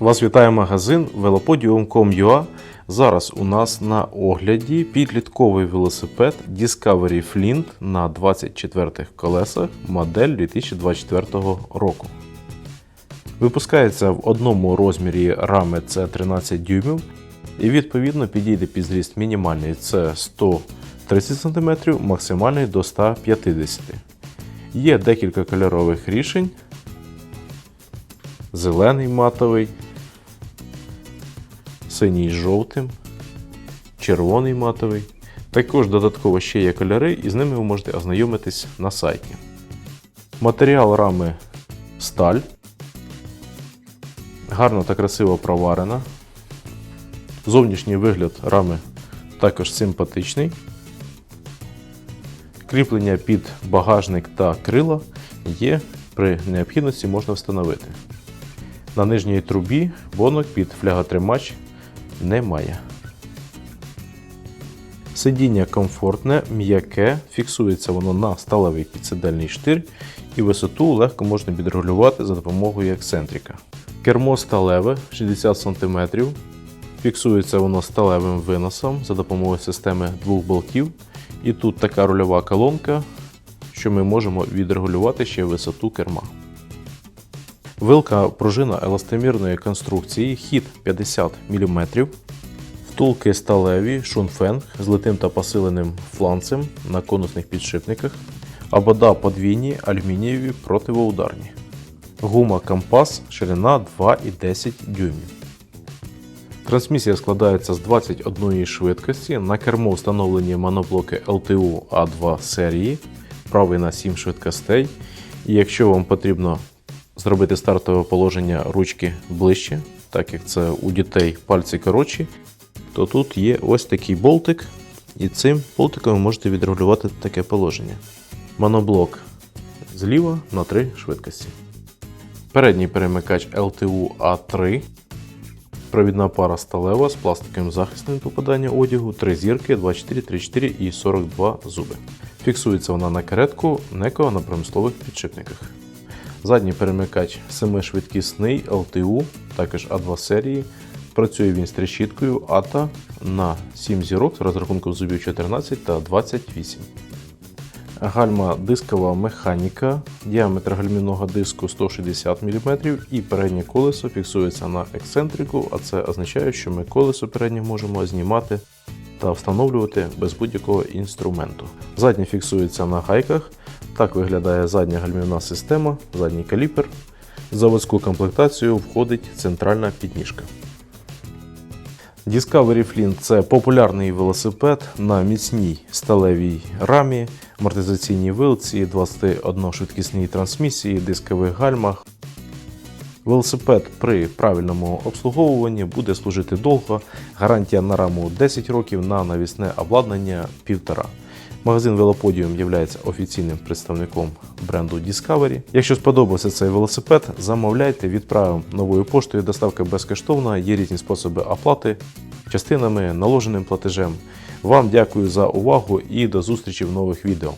Вас вітає магазин velopodium.com.ua. Зараз у нас на огляді підлітковий велосипед Discovery Flint на 24 колесах модель 2024 року. Випускається в одному розмірі рами це 13 дюймів і відповідно підійде під зріст мінімальний це 130 см, максимальний до 150 Є декілька кольорових рішень. Зелений матовий, синій з жовтим, червоний матовий. Також додатково ще є кольори, і з ними ви можете ознайомитись на сайті. Матеріал рами сталь. Гарно та красиво проварена. Зовнішній вигляд рами також симпатичний. Кріплення під багажник та крила є, при необхідності можна встановити. На нижній трубі бонок під фляготримач немає. Сидіння комфортне, м'яке, фіксується воно на сталевий підсидельний штир і висоту легко можна підрегулювати за допомогою ексцентрика. Кермо сталеве 60 см. Фіксується воно сталевим виносом за допомогою системи двох болтів. І тут така рульова колонка, що ми можемо відрегулювати ще висоту керма. Вилка пружина еластомірної конструкції, хід 50 мм, втулки сталеві, шунфенг з литим та посиленим фланцем на конусних підшипниках, обода подвійні, алюмінієві противоударні. Гума компас, ширина 2,10 дюймів. Трансмісія складається з 21 швидкості. На кермо встановлені моноблоки LTU A2 серії, правий на 7 швидкостей. І якщо вам потрібно зробити стартове положення ручки ближче, так як це у дітей пальці коротші, то тут є ось такий болтик, і цим болтиком ви можете відрегулювати таке положення. Моноблок зліва на 3 швидкості. Передній перемикач LTU A3. Провідна пара сталева з пластиковим захистом від попадання одягу, 3 зірки, 24, 34 і 42 зуби. Фіксується вона на каретку, неко на промислових підшипниках. Задній перемикач 7-швидкісний LTU, також А2 серії. Працює він з трещіткою ATA на 7 зірок з розрахунком зубів 14 та 28. Гальма дискова механіка, діаметр гальмівного диску 160 мм і переднє колесо фіксується на ексцентрику, а це означає, що ми колесо переднє можемо знімати та встановлювати без будь-якого інструменту. Заднє фіксується на гайках. Так виглядає задня гальмівна система, задній каліпер. В заводську комплектацію входить центральна підніжка. Discovery Flint це популярний велосипед на міцній сталевій рамі, амортизаційній вилці, 21 швидкісній трансмісії, дискових гальмах. Велосипед при правильному обслуговуванні буде служити довго. Гарантія на раму 10 років, на навісне обладнання 1,5. Магазин Велоподіум є офіційним представником бренду Discovery. Якщо сподобався цей велосипед, замовляйте, відправимо новою поштою. Доставка безкоштовна, є різні способи оплати частинами, наложеним платежем. Вам дякую за увагу і до зустрічі в нових відео.